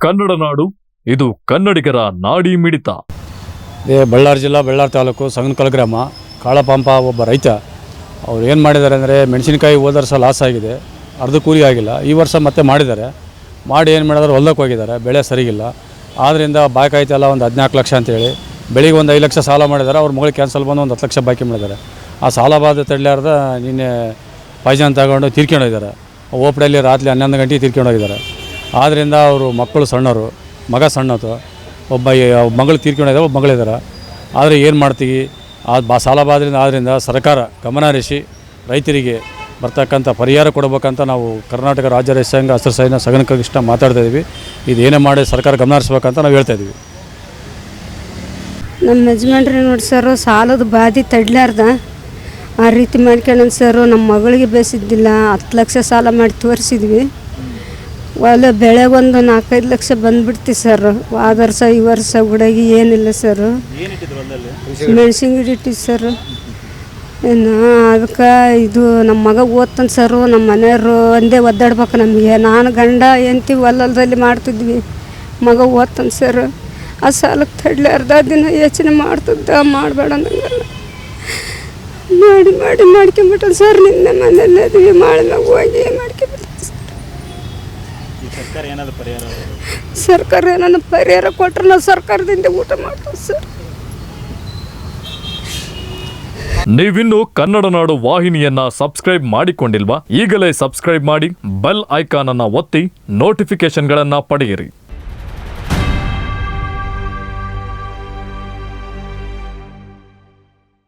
ಕನ್ನಡ ನಾಡು ಇದು ಕನ್ನಡಿಗರ ನಾಡಿ ಮಿಡಿತ ಇದೇ ಬಳ್ಳಾರಿ ಜಿಲ್ಲಾ ಬಳ್ಳಾರಿ ತಾಲೂಕು ಸಂಗನಕಲ್ ಗ್ರಾಮ ಕಾಳಪಾಂಪ ಒಬ್ಬ ರೈತ ಅವ್ರು ಏನು ಮಾಡಿದ್ದಾರೆ ಅಂದರೆ ಮೆಣಸಿನಕಾಯಿ ಹೋದ ವರ್ಷ ಲಾಸ್ ಆಗಿದೆ ಅರ್ಧ ಕೂಲಿ ಆಗಿಲ್ಲ ಈ ವರ್ಷ ಮತ್ತೆ ಮಾಡಿದ್ದಾರೆ ಮಾಡಿ ಏನು ಮಾಡಿದ್ರೆ ಹೊಲಕ್ಕೆ ಹೋಗಿದ್ದಾರೆ ಬೆಳೆ ಸರಿಗಿಲ್ಲ ಆದ್ದರಿಂದ ಬಾಕಿ ಒಂದು ಹದಿನಾಲ್ಕು ಲಕ್ಷ ಅಂತೇಳಿ ಬೆಳಿಗ್ಗೆ ಒಂದು ಐದು ಲಕ್ಷ ಸಾಲ ಮಾಡಿದ್ದಾರೆ ಅವ್ರ ಮಗಳಿಗೆ ಕ್ಯಾನ್ಸಲ್ ಬಂದು ಒಂದು ಹತ್ತು ಲಕ್ಷ ಬಾಕಿ ಮಾಡಿದ್ದಾರೆ ಆ ಸಾಲ ಬಾಧೆ ತಡಲಾರ್ದ ನಿನ್ನೆ ಪಾಯ್ಜನ್ ತಗೊಂಡು ತೀರ್ಕೊಂಡೋಗಿದ್ದಾರೆ ಓಪಡಲ್ಲಿ ರಾತ್ರಿ ಹನ್ನೊಂದು ಗಂಟೆಗೆ ತೀರ್ಕೊಂಡೋಗಿದ್ದಾರೆ ಆದ್ದರಿಂದ ಅವರು ಮಕ್ಕಳು ಸಣ್ಣವರು ಮಗ ಸಣ್ಣದು ಒಬ್ಬ ಮಗಳು ತೀರ್ಕೊಂಡಿದ್ದಾರೆ ಒಬ್ಬ ಮಗಳಿದ್ದಾರೆ ಆದರೆ ಏನು ಮಾಡ್ತೀವಿ? ಆ, ಬಾ, ಸಾಲ ಬಾದ್ರಿಂದ ಆದ್ದರಿಂದ ಸರ್ಕಾರ ಗಮನ ಹರಿಸಿ ರೈತರಿಗೆ ಬರ್ತಕ್ಕಂಥ ಪರಿಹಾರ ಕೊಡಬೇಕಂತ ನಾವು ಕರ್ನಾಟಕ ರಾಜ್ಯ ರೈತ ಸಂಘ ಹಸಿರು ಸೈನ್ಯ ಸಗನ ಇಷ್ಟ ಮಾತಾಡ್ತಾ ಇದ್ದೀವಿ ಇದು ಏನೇ ಮಾಡಿ ಸರ್ಕಾರ ಗಮನ ಹರಿಸ್ಬೇಕಂತ ನಾವು ಹೇಳ್ತಾ ಇದ್ದೀವಿ ನಮ್ಮ ಯಜಮಾನ್ರಿ ನೋಡಿ ಸರ್, ಸಾಲದ ಬಾಧಿ ತಡ್ಲಾರ್ದ. ಆ ರೀತಿ ಮಾಡ್ಕೊಂಡು ಸರ್, ನಮ್ಮ ಮಗಳಿಗೆ ಬೇಸಿದ್ದಿಲ್ಲ, ಹತ್ತು ಲಕ್ಷ ಸಾಲ ಮಾಡಿ ತೋರಿಸಿದ್ವಿ. ಹೊಲ ಒಂದು ನಾಲ್ಕೈದು ಲಕ್ಷ ಬಂದ್ಬಿಡ್ತಿ ಸರ್. ಆದ ವರ್ಷ ಈ ವರ್ಷ ಗುಡಗಿ ಏನಿಲ್ಲ ಸರ್. ಮೆಣಸಿನ ಗಿಡ ಇಟ್ಟಿದ್ದು ಸರ್. ಇನ್ನು ಅದಕ್ಕೆ ಇದು ನಮ್ಮ ಮಗ ಓದ್ತಾನೆ ಸರು. ನಮ್ಮ ಮನೆಯವರು ಒಂದೇ ಒದ್ದಾಡ್ಬೇಕು ನಮಗೆ. ನಾನು ಗಂಡ ಎಂತಿ ಹೊಲದಲ್ಲಿ ಮಾಡ್ತಿದ್ವಿ. ಮಗ ಓದ್ತಾನೆ ಸರ್. ಆ ಸಾಲಕ್ಕೆ ತಡ್ಲಿ ಅರ್ಧ ದಿನ ಯೋಚನೆ ಮಾಡ್ತಿದ್ದ. ಮಾಡಬೇಡ ನಂಗೆಲ್ಲ ಮಾಡಿ ಮಾಡಿ ಮಾಡ್ಕೊಂಬಿಟ್ಟ ಸರ್. ನಿನ್ನೆ ಮನೇಲಿ ಅದ್ವಿ ಮಾಡಿದಾಗ ಹೋಗಿ ಸರ್ಕಾರ ಏನಾದ್ರು ಪರಿಹಾರ ಕೊಟ್ರೆ ನಾವು ಸರ್ಕಾರದಿಂದ ಊಟ ಮಾಡ್ತೀವಿ ಸರ್. ನೀವಿನ್ನು ಕನ್ನಡ ನಾಡು ವಾಹಿನಿಯನ್ನ ಸಬ್ಸ್ಕ್ರೈಬ್ ಮಾಡಿಕೊಂಡಿಲ್ವಾ ಈಗಲೇ ಸಬ್ಸ್ಕ್ರೈಬ್ ಮಾಡಿ ಬೆಲ್ ಐಕಾನ್ ಅನ್ನ ಒತ್ತಿ ನೋಟಿಫಿಕೇಶನ್ಗಳನ್ನ ಪಡೆಯಿರಿ.